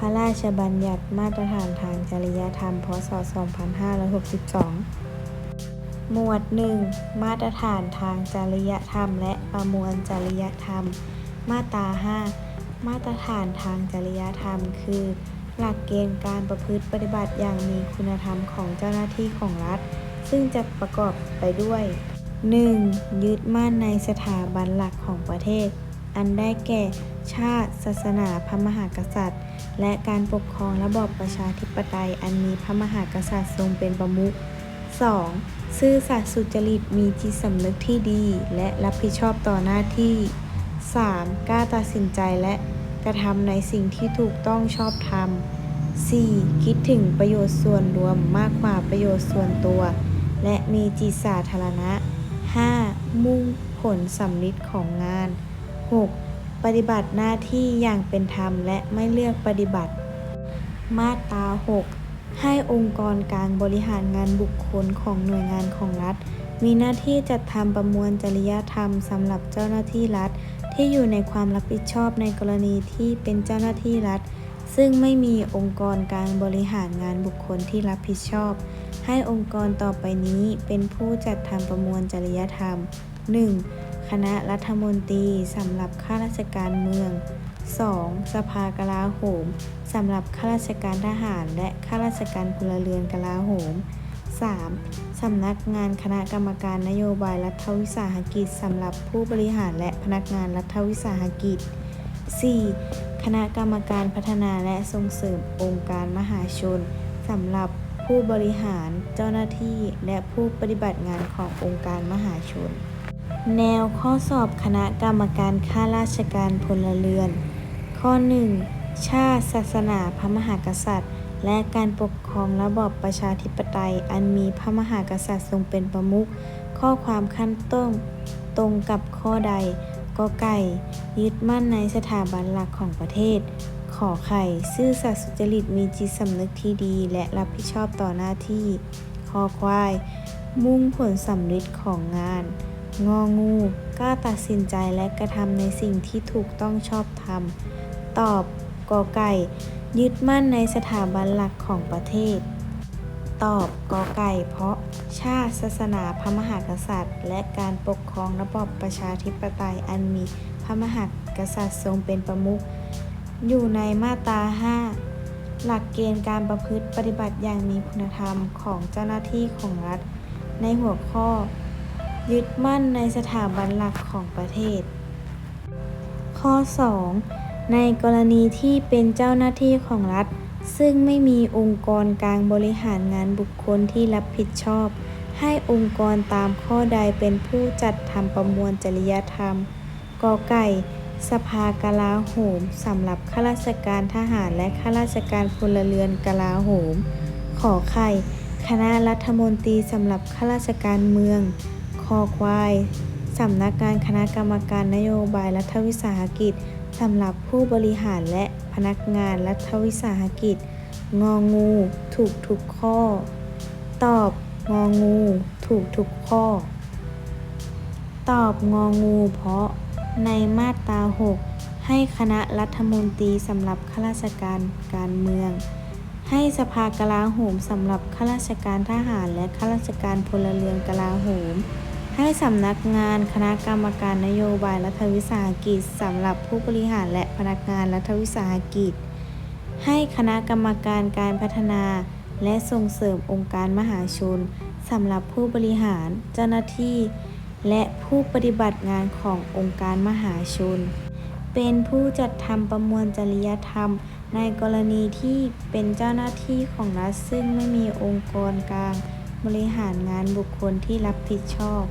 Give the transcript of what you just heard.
พระราชบัญญัติมาตรฐานทางจริยธรรม พ.ศ.2562 หมวด 1 มาตรฐานทางจริยธรรม และประมวลจริยธรรม มาตรา 5 มาตรฐานทางจริยธรรม คือ หลักเกณฑ์การประพฤติปฏิบัติอย่างมีคุณธรรมของเจ้าหน้าที่ของรัฐ ซึ่งจะประกอบไปด้วย 1. ยึดมั่นในสถาบันหลักของประเทศ อันได้แก่ ชาติ ศาสนาพระมหากษัตริย์ และการปกครองระบอบประชาธิปไตย อันมีพระมหากษัตริย์ทรงเป็นประมุข 2. ซื่อสัตย์สุจริตมีจิตสำนึกที่ดี และรับผิดชอบต่อหน้าที่ 3. กล้าตัดสินใจและกระทำในสิ่งที่ถูกต้องชอบธรรม 4. คิดถึงประโยชน์ส่วนรวมมากกว่าประโยชน์ส่วนตัว และมีจิตสาธารณะ 5. มุ่งผลสำลิดของงาน 6. ปฏิบัติหน้าที่อย่างเป็นธรรมและไม่เลือกปฏิบัติ มาตรา 6 ให้องค์กรกลางบริหารงานบุคคลของหน่วยงานของรัฐ มีหน้าที่จัดทำประมวลจริยธรรมสำหรับเจ้าหน้าที่รัฐ ที่อยู่ในความรับผิดชอบในกรณีที่เป็นเจ้าหน้าที่รัฐ ซึ่งไม่มีองค์กรกางบริหารงานบุคคลที่รับผิดชอบ ให้องค์กรต่อไปนี้เป็นผู้จัดทำประมวลจริยธรรม 1. คณะรัฐมนตรีสำหรับข้าราชการเมือง 2. สภากลาโหมสำหรับข้าราชการทหารและข้าราชการพลเรือนกลาโหม 3. สำนักงานคณะกรรมการนโยบายรัฐวิสาหกิจสำหรับผู้บริหารและพนักงานรัฐวิสาหกิจ 4. คณะกรรมการพัฒนาและส่งเสริมองค์การมหาชนสำหรับผู้บริหารเจ้าหน้าที่และผู้ปฏิบัติงานขององค์การมหาชน แนวข้อสอบคณะกรรมการข้าราชการพลเรือน ข้อ 1. ชาติ ศาสนาพระมหากษัตริย์ และการปกครองระบอบประชาธิปไตย อันมีพระมหากษัตริย์ทรงเป็นประมุขข้อความขั้นต้นตรงกับข้อใดกอไก่ ยึดมั่นในสถาบันหลักของประเทศ ขอไข่ ซื่อสัตย์สุจริตมีจิตสำนึกที่ดี และรับผิดชอบต่อหน้าที่คอควาย มุ่งผลสำลิดของงาน งองูกล้าตัดสินใจและกระทำในสิ่งที่ถูกต้องชอบธรรม ตอบกอไก่ ยึดมั่นในสถาบันหลักของประเทศ ตอบกอไก่ เพราะชาติศาสนาพระมหากษัตริย์ และการปกครองระบอบประชาธิปไตยอันมีพระมหากษัตริย์ทรงเป็นประมุขอยู่ในมาตรา5หลักเกณฑ์การประพฤติปฏิบัติอย่างมีคุณธรรมของเจ้าหน้าที่ของรัฐ ในหัวข้อ ยึดมั่นในสถาบันหลักของประเทศ ข้อ 2 ในกรณีที่เป็นเจ้าหน้าที่ของรัฐ ซึ่งไม่มีองค์กรกลางบริหารงานบุคคลที่รับผิดชอบ ให้องค์กรตามข้อใดเป็นผู้จัดทำประมวลจริยธรรม กอไก่ สภากลาโหมสำหรับข้าราชการทหารและข้าราชการพลเรือนกลาโหม ขอไข่ คณะรัฐมนตรีสำหรับข้าราชการเมือง คอควาย สำนักงานคณะกรรมการนโยบายรัฐวิสาหกิจสำหรับผู้บริหารและพนักงานรัฐวิสาหกิจ งองู ถูกทุกข้อ ตอบ งองู ถูกทุกข้อ ตอบ งองู เพราะ ในมาตรา 6 ให้คณะรัฐมนตรีสำหรับข้าราชการการเมือง ให้สภากลาโหมสำหรับข้าราชการทหารและข้าราชการพลเรือนกลาโหม ให้สำนักงานคณะกรรมการนโยบายรัฐวิสาหกิจสำหรับผู้บริหารและพนักงานรัฐวิสาหกิจ ให้คณะกรรมการการพัฒนา และส่งเสริมองค์การมหาชนสำหรับผู้บริหารเจ้าหน้าที่ และผู้ปฏิบัติงานขององค์การมหาชน เป็นผู้จัดทำประมวลจริยธรรม ในกรณีที่เป็นเจ้าหน้าที่ของรัฐซึ่งไม่มีองค์กรกลางบริหารงานบุคคลที่รับผิดชอบ